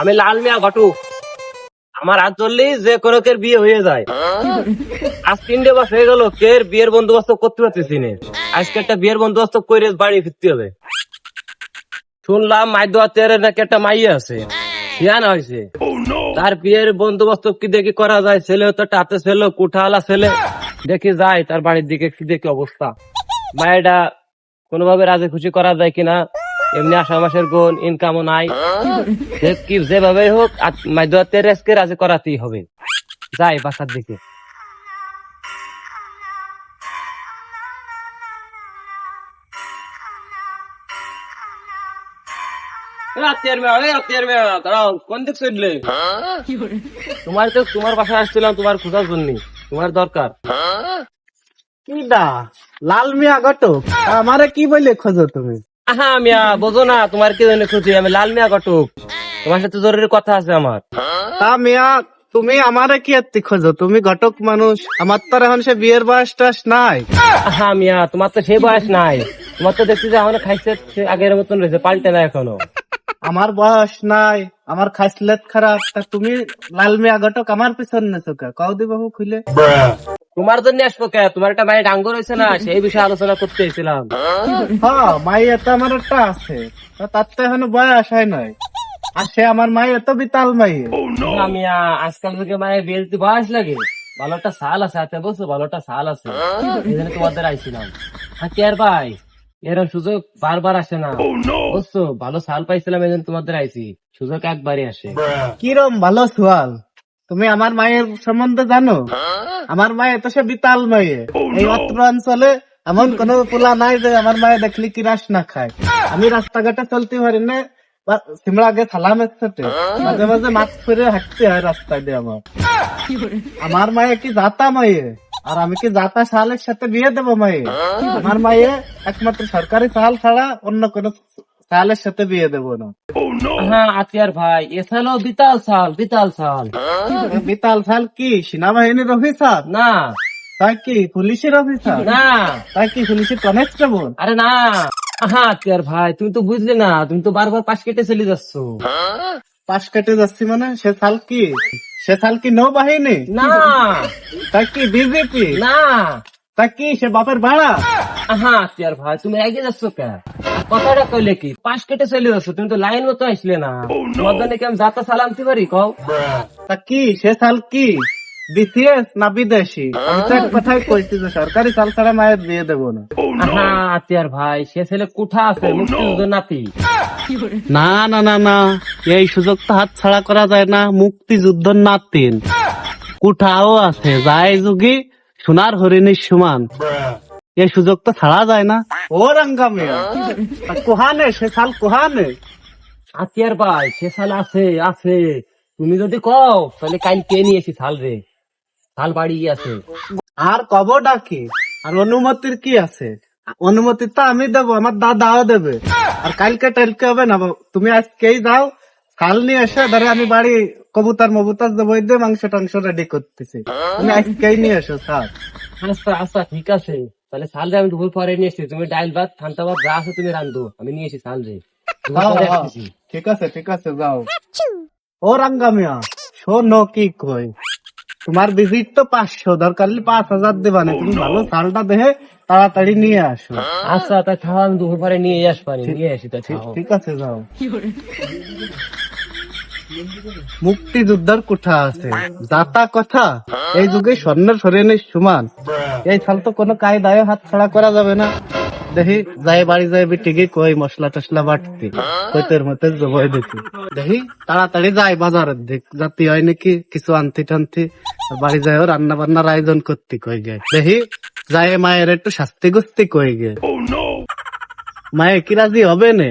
আমি লাল মিয়া ঘটুক। আমার হাত ধরলেই যে কোনো কের বিয়ে হয়ে যায়। আজ তিনটে মাস হয়ে গেল, কের বিয়ের বন্দোবস্ত করতে পারতেছি না। আজকে একটা বিয়ের বন্দোবস্ত করে বাড়ি ফিরতে হবে। শুনলাম মাইদুয়াতের নাকি একটা মাইয়া আছে। সিয়ান হয়েছে। তার বিয়ের বন্দোবস্ত কি দেখি করা যায়? ছেলে তো হাতে ছেলে, কুঠালা ছেলে। দেখি যায়, তার বাড়ির দিকে কি দেখি অবস্থা। মায়েরা কোনোভাবে রাজি খুশি করা যায় কিনা? এমনি আষাঢ় মাসের গুণ ইনকামও নাই। কি যেভাবে হোক মাইদুয়াতের আজকে রাজি করাতেই হবে। যাই বাসার দিকে। তোমার তো তোমার বাসায় আসছিলাম তোমার খোঁজার জন্য। তোমার দরকার। কিডা লাল মিয়া ঘটক আমারে কি বলে খোঁজো তুমি? আহা মিয়া বোঝো না তোমার কি জন্য খুঁজি আমি লাল মিয়া ঘটক তোমার সাথে জরুরি কথা আছে আমার। তা মিয়া তুমি আমারে কি এত্তি খোঁজো? তুমি ঘটক মানুষ আমার তো এখন সে বিয়ের বয়স টয়স নাই। আহা মিয়া তোমার তো সেই বয়স নাই। তোমার তো দেখছি যে আমার খাইছে আগের মতন রয়েছে পাল্টে না এখনও। আমার বয়স নাই আমার খাইসলেত খারাপ তা তুমি লাল মিয়া ঘটক আমার পিছন নেছো কে? কৌদি বাবু খুলে তোমার জন্য আসব কে? তোমার একটা মায়ের ডাঙ্গ রয়েছে না? সেই বিষয়ে আলোচনা করতে এসেছিলাম। হ্যাঁ মাই এত আমার একটা আছে। তার তো এখনও বয়স হয় নাই। আর সে আমার মাই এত বিতাল মাই মিয়া আজকাল থেকে মায়ের বিয়ে দিতে বয়স লাগে। ভালো একটা সাল আছে হাতে বসো ভালো একটা সাল আছে। এই জন্য তোমাদের আইছিলাম। আর কি আর ভাই? এরকম সুযোগ বারবার আসে না। বুঝছ ভালো সাল পাইছিলাম এই জন্য তোমাদের আইছি। সুযোগ একবারই আসে। কিরম ভালো সোয়াল তুমি আমার মায়ের সম্বন্ধে জানো? আমার মায়ে তো সে বিতাল মায়ে। এই অত্র অঞ্চলে এমন কোন পোলা নাই যে আমার মায়ে দেখলি কি রাস না খায়। আমি রাস্তাঘাটে চলতে পারি না সিমড়া আগে সালামের সাথে মাঝে মাঝে মাছ ফিরে হাঁটতে হয় রাস্তায় দিয়ে আমার। আমার মায়ে কি জাতা মায়ে? আর আমি কি জাতা সালের সাথে বিয়ে দেবো মায়ে? আমার মায়ে একমাত্র সরকারি সাল ছাড়া অন্য কোন সালের সাথে বিয়ে দেবো না। হ্যাঁ আতিয়ার ভাই এ সালও বিতাল সাল বিতাল সাল। বিতাল সাল কি? সেনাবাহিনীর অফিসার? না। তাই কি পুলিশের অফিসার? না। তাই কি পুলিশের কনস্টেবল? আরে না। হ্যাঁ আতিয়ার ভাই তুমি তো বুঝলে না তুমি তো বারবার পাশ কেটে চলে যাচ্ছ। পাশ কেটে যাচ্ছি মানে সে সাল কি? সে সাল কি নৌবাহিনী? না। তাই কি বিজেপি? না। তাই কি সে বাপের ভাড়া? হ্যাঁ আতিয়ার ভাই তুমি এগিয়ে যাচ্ছ কে? কথাটা কইলে কি? পাশ কেটে চলে যাচ্ছ তুমি তো লাইন মতো আসলে না। তোমার জন্য কি আমি যাতা সালামতে পারি কও? তা কি সে সাল কি? বিসিএস না বিদেশি? কথাই কইছি যে সরকারি সাল ছাড়া মায়ের বিয়ে দেবো না। হ্যাঁ আতিয়ার ভাই সে ছেলে কুঠা আছে মুক্তিযুদ্ধ নাতি। না না না না। এই সুযোগ তো হাত ছাড়া করা যায় না মুক্তিযুদ্ধ নাতিন কুঠাও আছে যায় যুগি সোনার হরিণের সমান। এই সুযোগ তো ছাড়া যায় না। ও রাঙ্গামিয়া কোহানে সে সাল কোহানে? আতিয়ার ভাই সে সাল আছে আছে। তুমি যদি কও তাহলে কাল কে নিয়েছি সাল রে? সাল বাড়ি আছে। আর কব ডাকি আর অনুমতির কি আছে? অনুমতি তো আমি দেবো আমার দাদাও দেবে। আর কালকে টালকে হবে না তুমি আজকেই যাও সাল নিয়ে এসে ধরে আমি বাড়ি কবুতর মবুতার দেবো দিয়ে মাংস টাংস রেডি করতেছি। তুমি আজকেই নিয়ে এসো স্যার আচ্ছা আচ্ছা ঠিক আছে। তাহলে সাল রে আমি দুপুর পরে নিয়ে এসেছি তুমি ডাইল ভাত ঠান্ডা ভাত যা আছে তুমি রান্ধো। আমি নিয়ে এসেছি সাল রে। হ্যাঁ, হ্যাঁ। ঠিক আছে ঠিক আছে যাও। ও রাঙ্গামিয়া শোনো কি কই। তোমার ভিজিট তো পাঁচশো দরকার হলে পাঁচ হাজার দেবা না তুমি ভালো সালটা দেখে তাড়াতাড়ি নিয়ে আসো। আচ্ছা তা খাওয়া আমি দুপুর পরে নিয়ে আসবানি নিয়ে আসি তা ঠিক আছে যাও। মুক্তিযোদ্ধার কোঠা আছে। দাতা কথা। এই যুগে স্বর্ণের সরেনের সমান। এই সাল তো কোনো কায়দায় হাত ছাড়া করা যাবে না। দেখি যাই বাড়ি যাই ঠিকই কই মশলা টসলা বাটতি। কইতের মতে জবাই দেখি দেখি তাড়াতাড়ি যাই বাজারের দিক। যাতে হয় নাকি কিছু আনতি টানতি। বাড়ি যাই রান্না বান্নার আয়োজন করতে কই গে। দেখি যাই মায়ের একটু শাস্তি গুস্তি কই গে। মায়ে কি রাজি হবে না?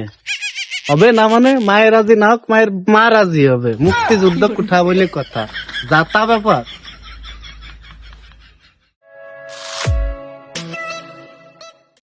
হবে না মানে মায়ের রাজি না হোক, মায়ের মা রাজি হবে। মুক্তিযুদ্ধ কোঠা বলে কথা যাতা ব্যাপার।